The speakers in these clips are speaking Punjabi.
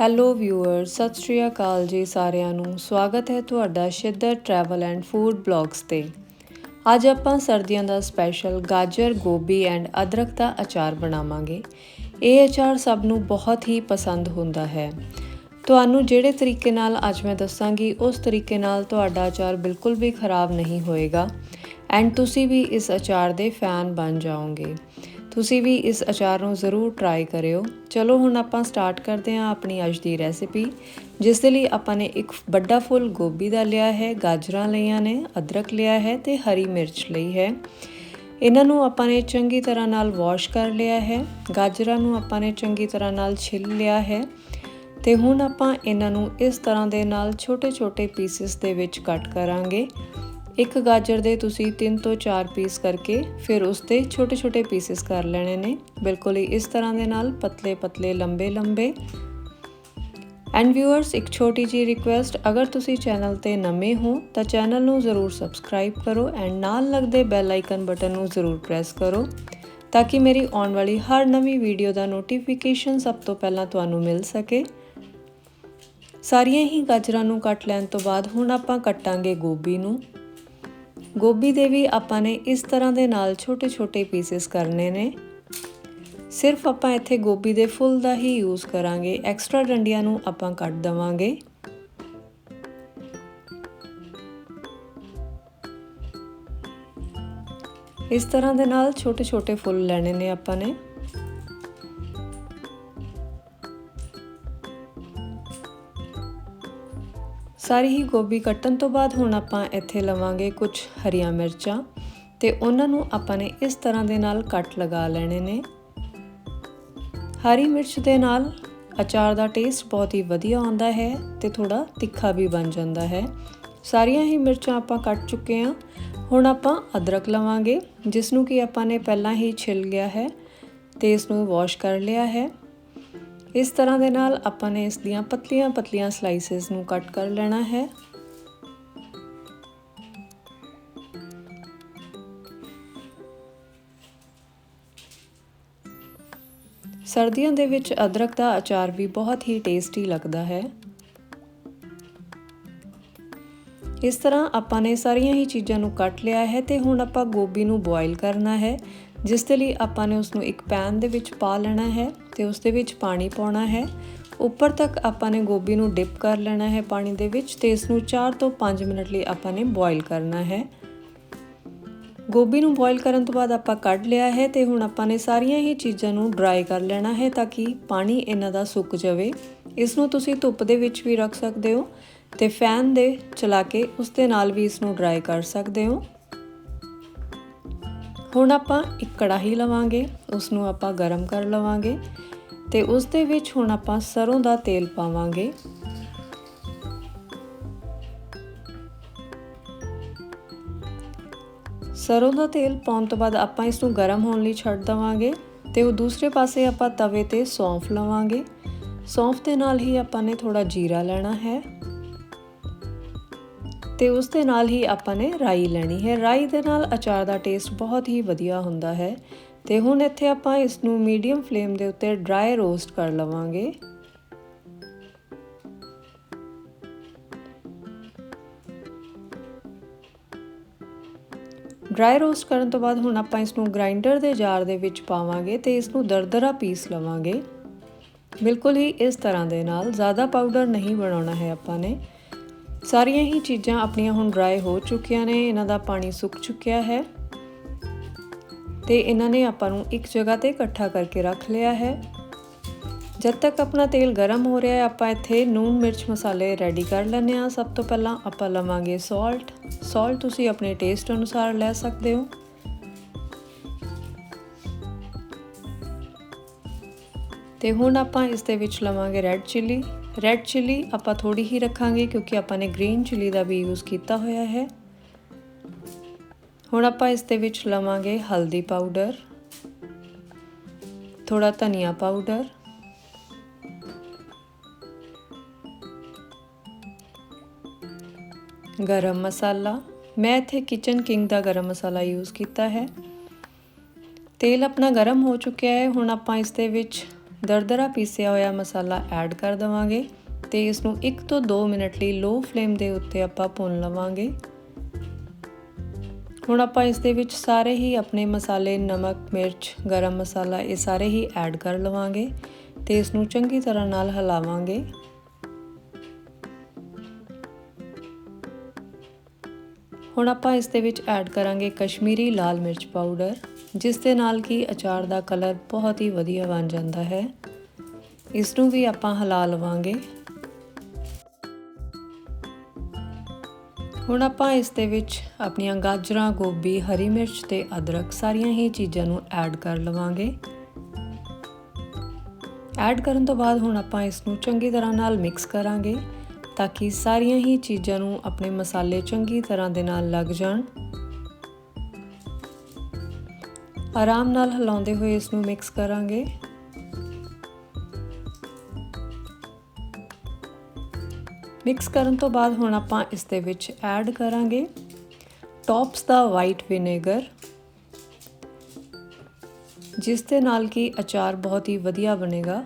ਹੈਲੋ ਵਿਊਅਰਸ ਸਤਿ ਸ਼੍ਰੀ ਅਕਾਲ ਜੀ ਸਾਰਿਆਂ ਨੂੰ। ਸਵਾਗਤ ਹੈ ਤੁਹਾਡਾ Shiddar travel and food blogs ਤੇ। ਅੱਜ ਆਪਾਂ ਸਰਦੀਆਂ ਦਾ ਸਪੈਸ਼ਲ ਗਾਜਰ, ਗੋਭੀ ਐਂਡ ਅਦਰਕ ਦਾ ਅਚਾਰ ਬਣਾਵਾਂਗੇ। ਇਹ ਅਚਾਰ ਸਭ ਨੂੰ ਬਹੁਤ ਹੀ ਪਸੰਦ ਹੁੰਦਾ ਹੈ। ਤੁਹਾਨੂੰ ਜਿਹੜੇ ਤਰੀਕੇ ਨਾਲ ਅੱਜ ਮੈਂ ਦੱਸਾਂਗੀ, ਉਸ ਤਰੀਕੇ ਨਾਲ ਤੁਹਾਡਾ ਅਚਾਰ ਬਿਲਕੁਲ ਵੀ ਖਰਾਬ ਨਹੀਂ ਹੋਏਗਾ। ਐਂਡ ਤੁਸੀਂ ਵੀ ਇਸ ਅਚਾਰ ਦੇ ਫੈਨ ਬਣ ਜਾਓਗੇ। ਤੁਸੀਂ ਵੀ ਇਸ ਅਚਾਰ ਨੂੰ ਜ਼ਰੂਰ ਟਰਾਈ ਕਰਿਓ। ਚਲੋ ਹੁਣ ਆਪਾਂ ਸਟਾਰਟ ਕਰਦੇ ਹਾਂ ਆਪਣੀ ਅੱਜ ਦੀ ਰੈਸਿਪੀ ਜਿਸ ਦੇ ਲਈ ਆਪਾਂ ਨੇ ਇੱਕ ਵੱਡਾ ਫੁੱਲ ਗੋਭੀ ਦਾ ਲਿਆ ਹੈ, ਗਾਜਰਾਂ ਲਈਆਂ ਨੇ, ਅਦਰਕ ਲਿਆ ਹੈ ਤੇ ਹਰੀ ਮਿਰਚ ਲਈ ਹੈ। ਇਹਨਾਂ ਨੂੰ ਆਪਾਂ ਨੇ ਚੰਗੀ ਤਰ੍ਹਾਂ ਨਾਲ ਵਾਸ਼ ਕਰ ਲਿਆ ਹੈ। ਗਾਜਰਾਂ ਨੂੰ ਆਪਾਂ ਨੇ ਚੰਗੀ ਤਰ੍ਹਾਂ ਨਾਲ ਛਿੱਲ ਲਿਆ ਹੈ। ਤੇ ਹੁਣ ਆਪਾਂ ਇਹਨਾਂ ਨੂੰ ਇਸ ਤਰ੍ਹਾਂ ਦੇ ਨਾਲ ਛੋਟੇ-ਛੋਟੇ ਪੀਸਿਸ ਦੇ ਵਿੱਚ ਕੱਟ ਕਰਾਂਗੇ। ਇੱਕ ਗਾਜਰ ਦੇ ਤੁਸੀਂ 3 ਤੋਂ 4 ਪੀਸ ਕਰਕੇ ਫਿਰ ਉਸ ਤੇ ਛੋਟੇ-ਛੋਟੇ ਪੀਸਸ ਕਰ ਲੈਣੇ ਨੇ। ਬਿਲਕੁਲ ਹੀ ਇਸ ਤਰ੍ਹਾਂ ਦੇ ਨਾਲ ਪਤਲੇ-ਪਤਲੇ ਲੰਬੇ-ਲੰਬੇ ਐਂਡ ਵਿਊਅਰਸ ਇੱਕ ਛੋਟੀ ਜੀ ਰਿਕੁਐਸਟ ਅਗਰ ਤੁਸੀਂ ਚੈਨਲ ਤੇ ਨਵੇਂ ਹੋ, ਤਾਂ ਚੈਨਲ ਨੂੰ ਜ਼ਰੂਰ ਸਬਸਕ੍ਰਾਈਬ ਕਰੋ ਐਂਡ ਨਾਲ ਲੱਗਦੇ ਬੈਲ ਆਈਕਨ ਬਟਨ ਨੂੰ ਜ਼ਰੂਰ ਪ੍ਰੈਸ ਕਰੋ ਤਾਂ ਕਿ ਮੇਰੀ ਆਉਣ ਵਾਲੀ ਹਰ ਨਵੀਂ ਵੀਡੀਓ ਦਾ ਨੋਟੀਫਿਕੇਸ਼ਨ ਸਭ ਤੋਂ ਪਹਿਲਾਂ ਤੁਹਾਨੂੰ ਮਿਲ ਸਕੇ। ਸਾਰੀਆਂ ਹੀ ਗਾਜਰਾਂ ਨੂੰ ਕੱਟ ਲੈਣ ਤੋਂ ਬਾਅਦ ਹੁਣ ਆਪਾਂ ਕੱਟਾਂਗੇ ਗੋਭੀ ਨੂੰ। ਗੋਭੀ ਦੇ ਵੀ ਆਪਾਂ ਨੇ ਇਸ ਤਰ੍ਹਾਂ ਦੇ ਨਾਲ ਛੋਟੇ-ਛੋਟੇ ਪੀਸਸ ਕਰਨੇ ਨੇ। ਸਿਰਫ ਆਪਾਂ ਇੱਥੇ ਗੋਭੀ ਦੇ ਫੁੱਲ ਦਾ ਹੀ ਯੂਜ਼ ਕਰਾਂਗੇ। ਐਕਸਟਰਾ ਡੰਡੀਆਂ ਨੂੰ ਆਪਾਂ ਕੱਟ ਦਵਾਂਗੇ। ਇਸ ਤਰ੍ਹਾਂ ਦੇ ਨਾਲ ਛੋਟੇ-ਛੋਟੇ ਫੁੱਲ ਲੈਣੇ ਨੇ ਆਪਾਂ ਨੇ। ਸਾਰੀ ਹੀ ਗੋਭੀ ਕੱਟਣ ਤੋਂ ਬਾਅਦ ਹੁਣ ਆਪਾਂ ਇੱਥੇ ਲਵਾਂਗੇ ਕੁਝ ਹਰੀਆਂ ਮਿਰਚਾਂ ਤੇ ਉਹਨਾਂ ਨੂੰ ਆਪਾਂ ਨੇ ਇਸ ਤਰ੍ਹਾਂ ਦੇ ਨਾਲ ਕੱਟ ਲਗਾ ਲੈਣੇ ਨੇ। ਹਰੀ ਮਿਰਚ ਦੇ ਨਾਲ ਅਚਾਰ ਦਾ ਟੇਸਟ ਬਹੁਤ ਹੀ ਵਧੀਆ ਆਉਂਦਾ ਹੈ ਤੇ ਥੋੜਾ ਤਿੱਖਾ ਵੀ ਬਣ ਜਾਂਦਾ ਹੈ। ਸਾਰੀਆਂ ਹੀ ਮਿਰਚਾਂ ਆਪਾਂ ਕੱਟ ਚੁੱਕੇ ਹਾਂ। ਹੁਣ ਆਪਾਂ ਅਦਰਕ ਲਵਾਂਗੇ ਜਿਸ ਨੂੰ ਕਿ ਆਪਾਂ ਨੇ ਪਹਿਲਾਂ ਹੀ ਛਿਲ ਲਿਆ ਹੈ ਤੇ ਇਸ ਨੂੰ ਵਾਸ਼ ਕਰ ਲਿਆ ਹੈ। ਇਸ ਤਰ੍ਹਾਂ ਦੇ ਨਾਲ ਆਪਾਂ ਨੇ ਇਸ ਦੀਆਂ ਪਤਲੀਆਂ ਪਤਲੀਆਂ ਸਲਾਈਸਸ ਨੂੰ ਕੱਟ ਕਰ ਲੈਣਾ ਹੈ। ਸਰਦੀਆਂ ਦੇ ਵਿੱਚ ਅਦਰਕ ਦਾ ਅਚਾਰ ਵੀ ਬਹੁਤ ਹੀ ਟੇਸਟੀ ਲੱਗਦਾ ਹੈ। ਇਸ ਤਰ੍ਹਾਂ ਆਪਾਂ ਨੇ ਸਾਰੀਆਂ ਹੀ ਚੀਜ਼ਾਂ ਨੂੰ ਕੱਟ ਲਿਆ ਹੈ ਤੇ ਹੁਣ ਆਪਾਂ ਗੋਭੀ ਨੂੰ ਬੋਇਲ ਕਰਨਾ ਹੈ, ਜਿਸ ਦੇ ਲਈ ਆਪਾਂ ਨੇ ਉਸ ਨੂੰ ਇੱਕ ਪੈਨ ਦੇ ਵਿੱਚ ਪਾ ਲੈਣਾ ਹੈ। ਤੇ ਉਸ ਦੇ ਵਿੱਚ ਪਾਣੀ ਪਾਉਣਾ ਹੈ। ਉੱਪਰ ਤੱਕ ਆਪਾਂ ਨੇ ਗੋਭੀ ਨੂੰ ਡਿਪ ਕਰ ਲੈਣਾ ਹੈ ਪਾਣੀ ਦੇ ਵਿੱਚ ਤੇ ਇਸ ਨੂੰ 4 ਤੋਂ 5 ਮਿੰਟ ਲਈ ਆਪਾਂ ਨੇ ਬੋਇਲ ਕਰਨਾ ਹੈ। ਗੋਭੀ ਨੂੰ ਬੋਇਲ ਕਰਨ ਤੋਂ ਬਾਅਦ ਆਪਾਂ ਕੱਢ ਲਿਆ ਹੈ ਤੇ ਹੁਣ ਆਪਾਂ ਨੇ ਸਾਰੀਆਂ ਹੀ ਚੀਜ਼ਾਂ ਨੂੰ ਡਰਾਈ ਕਰ ਲੈਣਾ ਹੈ ਤਾਂ ਕਿ ਪਾਣੀ ਇਹਨਾਂ ਦਾ ਸੁੱਕ ਜਾਵੇ। ਇਸ ਨੂੰ ਤੁਸੀਂ ਧੁੱਪ ਦੇ ਵਿੱਚ ਵੀ ਰੱਖ ਸਕਦੇ ਹੋ ਤੇ ਫੈਨ ਦੇ ਚਲਾ ਕੇ ਉਸ ਦੇ ਨਾਲ ਵੀ ਇਸ ਨੂੰ ਡਰਾਈ ਕਰ ਸਕਦੇ ਹੋ। ਹੁਣ ਆਪਾਂ ਇੱਕ ਕੜਾਹੀ ਲਵਾਂਗੇ ਉਸ ਨੂੰ ਆਪਾਂ ਗਰਮ ਕਰ ਲਵਾਂਗੇ ਤੇ ਉਸ ਦੇ ਵਿੱਚ ਹੁਣ ਆਪਾਂ ਸਰੋਂ ਦਾ ਤੇਲ ਪਾਵਾਂਗੇ। ਸਰੋਂ ਦਾ ਤੇਲ ਪਾਉਣ ਤੋਂ ਬਾਅਦ ਆਪਾਂ ਇਸ ਨੂੰ ਗਰਮ ਹੋਣ ਲਈ ਛੱਡ ਦਵਾਂਗੇ ਤੇ ਉਹ ਦੂਸਰੇ ਪਾਸੇ ਆਪਾਂ ਤਵੇ ਤੇ ਸੌਂਫ ਲਵਾਂਗੇ। ਸੌਂਫ ਦੇ ਨਾਲ ਹੀ ਆਪਾਂ ਨੇ ਥੋੜਾ ਜੀਰਾ ਲੈਣਾ ਹੈ। ਤੇ ਉਸ ਦੇ ਨਾਲ ਹੀ ਆਪਾਂ ਨੇ ਰਾਈ ਲੈਣੀ ਹੈ। ਰਾਈ ਦੇ ਨਾਲ ਅਚਾਰ ਦਾ ਟੇਸਟ ਬਹੁਤ ਹੀ ਵਧੀਆ ਹੁੰਦਾ ਹੈ ਤੇ ਹੁਣ ਇੱਥੇ ਆਪਾਂ ਇਸ ਨੂੰ ਮੀਡੀਅਮ ਫਲੇਮ ਦੇ ਉੱਤੇ ਡਰਾਈ ਰੋਸਟ ਕਰ ਲਵਾਂਗੇ। ਡਰਾਈ ਰੋਸਟ ਕਰਨ ਤੋਂ ਬਾਅਦ ਹੁਣ ਆਪਾਂ ਇਸ ਨੂੰ ਗ੍ਰਾਈਂਡਰ ਦੇ ਜਾਰ ਦੇ ਵਿੱਚ ਪਾਵਾਂਗੇ ਤੇ ਇਸ ਨੂੰ ਦਰਦਰਾ ਪੀਸ ਲਵਾਂਗੇ। ਬਿਲਕੁਲ ਹੀ ਇਸ ਤਰ੍ਹਾਂ ਦੇ ਨਾਲ, ਜ਼ਿਆਦਾ ਪਾਊਡਰ ਨਹੀਂ ਬਣਾਉਣਾ ਹੈ ਆਪਾਂ ਨੇ। ਸਾਰੀਆਂ ਹੀ ਚੀਜ਼ਾਂ ਆਪਣੀਆਂ ਹੁਣ ਡਰਾਈ ਹੋ ਚੁੱਕੀਆਂ ਨੇ, ਇਹਨਾਂ ਦਾ ਪਾਣੀ ਸੁੱਕ ਚੁੱਕਿਆ ਹੈ। ਤੇ ਇਹਨਾਂ ਨੇ ਆਪਾਂ ਨੂੰ ਇੱਕ ਜਗ੍ਹਾ ਤੇ ਇਕੱਠਾ ਕਰਕੇ ਰੱਖ ਲਿਆ ਹੈ। ਜਦ ਤੱਕ ਆਪਣਾ ਤੇਲ ਗਰਮ ਹੋ ਰਿਹਾ ਹੈ, ਆਪਾਂ ਇੱਥੇ ਨੂਨ, ਮਿਰਚ, ਮਸਾਲੇ ਰੈਡੀ ਕਰ ਲੈਣੇ ਆ ਸਭ ਤੋਂ ਪਹਿਲਾਂ ਆਪਾਂ ਲਵਾਂਗੇ ਸਾਲਟ ਸਾਲਟ ਤੁਸੀਂ ਆਪਣੇ ਟੇਸਟ ਅਨੁਸਾਰ ਲੈ ਸਕਦੇ ਹੋ। ਤੇ ਹੁਣ ਆਪਾਂ ਇਸ ਦੇ ਵਿੱਚ ਲਵਾਂਗੇ ਰੈੱਡ ਚਿੱਲੀ ਰੈੱਡ ਚਿੱਲੀ ਆਪਾਂ ਥੋੜੀ ਹੀ ਰੱਖਾਂਗੇ ਕਿਉਂਕਿ ਆਪਾਂ ਨੇ ਗ੍ਰੀਨ ਚਿੱਲੀ ਦਾ ਵੀ ਯੂਜ਼ ਕੀਤਾ ਹੋਇਆ ਹੈ। ਹੁਣ ਆਪਾਂ ਇਸ ਦੇ ਵਿੱਚ ਲਵਾਂਗੇ ਹਲਦੀ ਪਾਊਡਰ ਥੋੜਾ ਧਨੀਆ ਪਾਊਡਰ ਗਰਮ ਮਸਾਲਾ। ਮੈਂ ਇੱਥੇ ਕਿਚਨ ਕਿੰਗ ਦਾ ਗਰਮ ਮਸਾਲਾ ਯੂਜ਼ ਕੀਤਾ ਹੈ। ਤੇਲ ਆਪਣਾ ਗਰਮ ਹੋ ਚੁੱਕਿਆ ਹੈ, ਹੁਣ ਆਪਾਂ ਇਸ ਦੇ ਵਿੱਚ ਦਰਦਰਾ ਪੀਸਿਆ ਹੋਇਆ ਮਸਾਲਾ ਐਡ ਕਰ ਦਵਾਂਗੇ ਤੇ ਇਸ ਨੂੰ 1 ਤੋਂ 2 ਮਿੰਟ ਲਈ ਲੋ ਫਲੇਮ ਦੇ ਉੱਤੇ ਆਪਾਂ ਭੁੰਨ ਲਵਾਂਗੇ। ਹੁਣ ਆਪਾਂ ਇਸ ਦੇ ਵਿੱਚ ਸਾਰੇ ਹੀ ਆਪਣੇ ਮਸਾਲੇ, ਨਮਕ, ਮਿਰਚ, ਗਰਮ ਮਸਾਲਾ ਇਹ ਸਾਰੇ ਹੀ ਐਡ ਕਰ ਲਵਾਂਗੇ ਤੇ ਇਸ ਨੂੰ ਚੰਗੀ ਤਰ੍ਹਾਂ ਨਾਲ ਹਿਲਾਵਾਂਗੇ। ਹੁਣ ਆਪਾਂ ਇਸ ਦੇ ਵਿੱਚ ਐਡ ਕਰਾਂਗੇ ਕਸ਼ਮੀਰੀ ਲਾਲ ਮਿਰਚ ਪਾਊਡਰ। ਜਿਸ ਦੇ ਨਾਲ ਕਿ ਅਚਾਰ ਦਾ ਕਲਰ ਬਹੁਤ ਹੀ ਵਧੀਆ ਬਣ ਜਾਂਦਾ ਹੈ। ਇਸ ਨੂੰ ਵੀ ਆਪਾਂ ਹਿਲਾ ਲਵਾਂਗੇ। ਹੁਣ ਆਪਾਂ ਇਸ ਦੇ ਵਿੱਚ ਆਪਣੀਆਂ ਗਾਜਰਾਂ, ਗੋਭੀ, ਹਰੀ ਮਿਰਚ ਤੇ ਅਦਰਕ ਸਾਰੀਆਂ ਹੀ ਚੀਜ਼ਾਂ ਨੂੰ ਐਡ ਕਰ ਲਵਾਂਗੇ। ਐਡ ਕਰਨ ਤੋਂ ਬਾਅਦ ਹੁਣ ਆਪਾਂ ਇਸ ਨੂੰ ਚੰਗੀ ਤਰ੍ਹਾਂ ਨਾਲ ਮਿਕਸ ਕਰਾਂਗੇ ਤਾਂ ਕਿ ਸਾਰੀਆਂ ਹੀ ਚੀਜ਼ਾਂ ਨੂੰ ਆਪਣੇ ਮਸਾਲੇ ਚੰਗੀ ਤਰ੍ਹਾਂ ਦੇ ਨਾਲ ਲੱਗ ਜਾਣ। ਆਰਾਮ ਨਾਲ ਹਿਲਾਉਂਦੇ ਹੋਏ ਇਸ ਨੂੰ ਮਿਕਸ ਕਰਾਂਗੇ। ਮਿਕਸ ਕਰਨ ਤੋਂ ਬਾਅਦ ਹੁਣ ਆਪਾਂ ਇਸ ਦੇ ਵਿੱਚ ਐਡ ਕਰਾਂਗੇ ਟੌਪਸ ਦਾ ਵਾਈਟ ਵਿਨੇਗਰ ਜਿਸ ਦੇ ਨਾਲ ਕਿ ਅਚਾਰ ਬਹੁਤ ਹੀ ਵਧੀਆ ਬਣੇਗਾ।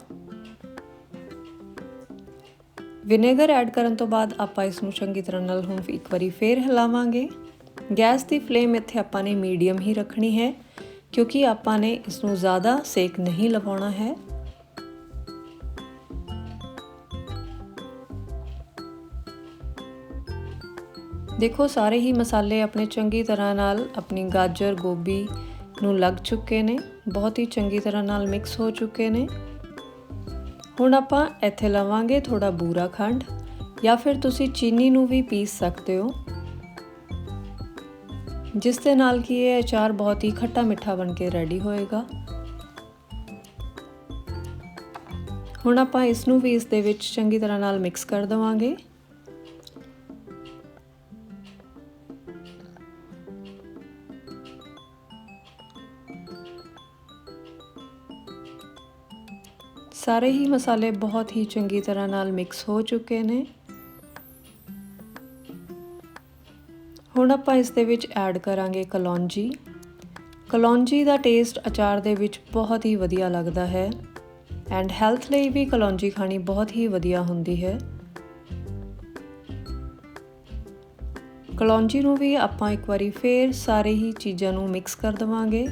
ਵਿਨੇਗਰ ਐਡ ਕਰਨ ਤੋਂ ਬਾਅਦ ਆਪਾਂ ਇਸ ਨੂੰ ਚੰਗੀ ਤਰ੍ਹਾਂ ਨਾਲ ਹੁਣ ਇੱਕ ਵਾਰੀ ਫੇਰ ਹਿਲਾਵਾਂਗੇ। ਗੈਸ ਦੀ ਫਲੇਮ ਇੱਥੇ ਆਪਾਂ ਨੇ ਮੀਡੀਅਮ ਹੀ ਰੱਖਣੀ ਹੈ। ਕਿਉਂਕਿ ਆਪਾਂ ਨੇ ਇਸ ਨੂੰ ਜ਼ਿਆਦਾ ਸੇਕ ਨਹੀਂ ਲਵਾਉਣਾ ਹੈ। ਦੇਖੋ, ਸਾਰੇ ਹੀ ਮਸਾਲੇ ਆਪਣੇ ਚੰਗੀ ਤਰ੍ਹਾਂ ਨਾਲ ਆਪਣੀ ਗਾਜਰ, ਗੋਭੀ ਨੂੰ ਲੱਗ ਚੁੱਕੇ ਨੇ। ਬਹੁਤ ਹੀ ਚੰਗੀ ਤਰ੍ਹਾਂ ਨਾਲ ਮਿਕਸ ਹੋ ਚੁੱਕੇ ਨੇ। ਹੁਣ ਆਪਾਂ ਇੱਥੇ ਲਵਾਂਗੇ ਥੋੜਾ ਬੂਰਾ ਖੰਡ ਜਾਂ ਫਿਰ ਤੁਸੀਂ ਚੀਨੀ ਨੂੰ ਵੀ ਪੀਸ ਸਕਦੇ ਹੋ। ਜਿਸ ਦੇ ਨਾਲ ਕਿ ਇਹ ਅਚਾਰ ਬਹੁਤ ਹੀ ਖੱਟਾ ਮਿੱਠਾ ਬਣ ਕੇ ਰੈਡੀ ਹੋਏਗਾ। ਹੁਣ ਆਪਾਂ ਇਸ ਨੂੰ ਵੀ ਇਸ ਦੇ ਵਿੱਚ ਚੰਗੀ ਤਰ੍ਹਾਂ ਨਾਲ ਮਿਕਸ ਕਰ ਦਵਾਂਗੇ। ਸਾਰੇ ਹੀ ਮਸਾਲੇ ਬਹੁਤ ਹੀ ਚੰਗੀ ਤਰ੍ਹਾਂ ਨਾਲ ਮਿਕਸ ਹੋ ਚੁੱਕੇ ਨੇ। ਹੁਣ ਆਪਾਂ ਇਸ ਦੇ ਵਿੱਚ ਐਡ ਕਰਾਂਗੇ ਕਲੌਂਜੀ। ਕਲੌਂਜੀ ਦਾ ਟੇਸਟ ਅਚਾਰ ਦੇ ਵਿੱਚ ਬਹੁਤ ਹੀ ਵਧੀਆ ਲੱਗਦਾ ਹੈ ਐਂਡ ਹੈਲਥ ਲਈ ਵੀ ਕਲੌਂਜੀ ਖਾਣੀ ਬਹੁਤ ਹੀ ਵਧੀਆ ਹੁੰਦੀ ਹੈ। ਕਲੌਂਜੀ ਨੂੰ ਵੀ ਆਪਾਂ ਇੱਕ ਵਾਰੀ ਫੇਰ ਸਾਰੇ ਹੀ ਚੀਜ਼ਾਂ ਨੂੰ ਮਿਕਸ ਕਰ ਦਵਾਂਗੇ।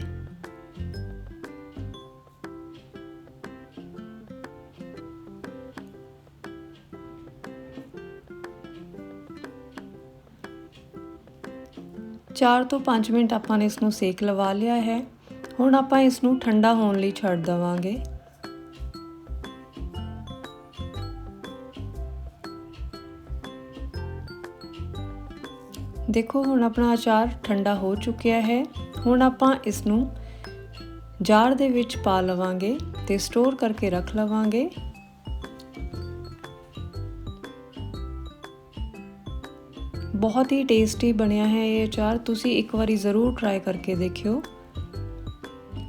ਚਾਰ ਤੋਂ 5 ਮਿੰਟ ਆਪਾਂ ਨੇ ਇਸ ਨੂੰ ਸੇਕ ਲਵਾ ਲਿਆ ਹੈ। ਹੁਣ ਆਪਾਂ ਇਸ ਨੂੰ ਠੰਡਾ ਹੋਣ ਲਈ ਛੱਡ ਦਵਾਂਗੇ। ਦੇਖੋ, ਹੁਣ ਆਪਣਾ ਅਚਾਰ ਠੰਡਾ ਹੋ ਚੁੱਕਿਆ ਹੈ। ਹੁਣ ਆਪਾਂ ਇਸ ਨੂੰ ਜਾਰ ਦੇ ਵਿੱਚ ਪਾ ਲਵਾਂਗੇ ਤੇ ਸਟੋਰ ਕਰਕੇ ਰੱਖ ਲਵਾਂਗੇ। ਬਹੁਤ ਹੀ ਟੇਸਟੀ ਬਣਿਆ ਹੈ ਇਹ ਅਚਾਰ। ਤੁਸੀਂ ਇੱਕ ਵਾਰੀ ਜ਼ਰੂਰ ਟਰਾਈ ਕਰਕੇ ਦੇਖਿਓ।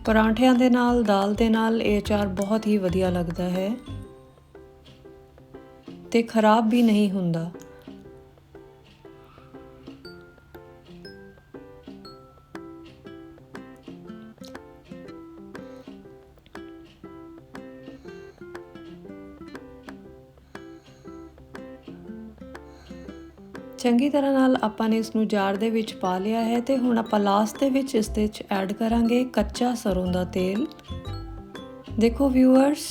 ਪਰਾਂਠਿਆਂ ਦੇ ਨਾਲ, ਦਾਲ ਦੇ ਨਾਲ ਇਹ ਅਚਾਰ ਬਹੁਤ ਹੀ ਵਧੀਆ ਲੱਗਦਾ ਹੈ। ਤੇ ਖਰਾਬ ਵੀ ਨਹੀਂ ਹੁੰਦਾ। ਚੰਗੀ ਤਰ੍ਹਾਂ ਨਾਲ ਆਪਾਂ ਨੇ ਇਸ ਨੂੰ ਜਾਰ ਦੇ ਵਿੱਚ ਪਾ ਲਿਆ ਹੈ ਤੇ ਹੁਣ ਆਪਾਂ ਲਾਸਟ ਦੇ ਵਿੱਚ ਇਸ ਦੇ ਵਿੱਚ ਐਡ ਕਰਾਂਗੇ ਕੱਚਾ ਸਰੋਂ ਦਾ ਤੇਲ। ਦੇਖੋ ਵਿਊਅਰਸ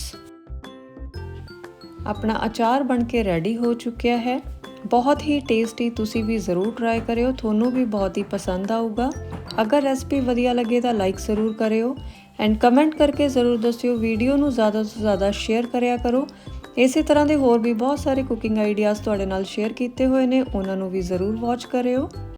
ਆਪਣਾ ਅਚਾਰ ਬਣ ਕੇ ਰੈਡੀ ਹੋ ਚੁੱਕਿਆ ਹੈ। ਬਹੁਤ ਹੀ ਟੇਸਟੀ ਤੁਸੀਂ ਵੀ ਜ਼ਰੂਰ ਟਰਾਈ ਕਰਿਓ, ਤੁਹਾਨੂੰ ਵੀ ਬਹੁਤ ਹੀ ਪਸੰਦ ਆਊਗਾ। ਅਗਰ ਰੈਸਪੀ ਵਧੀਆ ਲੱਗੇ ਤਾਂ ਲਾਈਕ ਜ਼ਰੂਰ ਕਰਿਓ। ਐਂਡ ਕਮੈਂਟ ਕਰਕੇ ਜ਼ਰੂਰ ਦੱਸਿਓ ਵੀਡੀਓ ਨੂੰ ਜ਼ਿਆਦਾ ਤੋਂ ਜ਼ਿਆਦਾ ਸ਼ੇਅਰ ਕਰਿਆ ਕਰੋ। ਇਸੇ ਤਰ੍ਹਾਂ ਦੇ ਹੋਰ ਵੀ ਬਹੁਤ ਸਾਰੇ ਕੁਕਿੰਗ ਆਈਡੀਆਜ਼ ਤੁਹਾਡੇ ਨਾਲ ਸ਼ੇਅਰ ਕੀਤੇ ਹੋਏ ਨੇ, ਉਹਨਾਂ ਨੂੰ ਵੀ ਜ਼ਰੂਰ ਵਾਚ ਕਰਿਓ।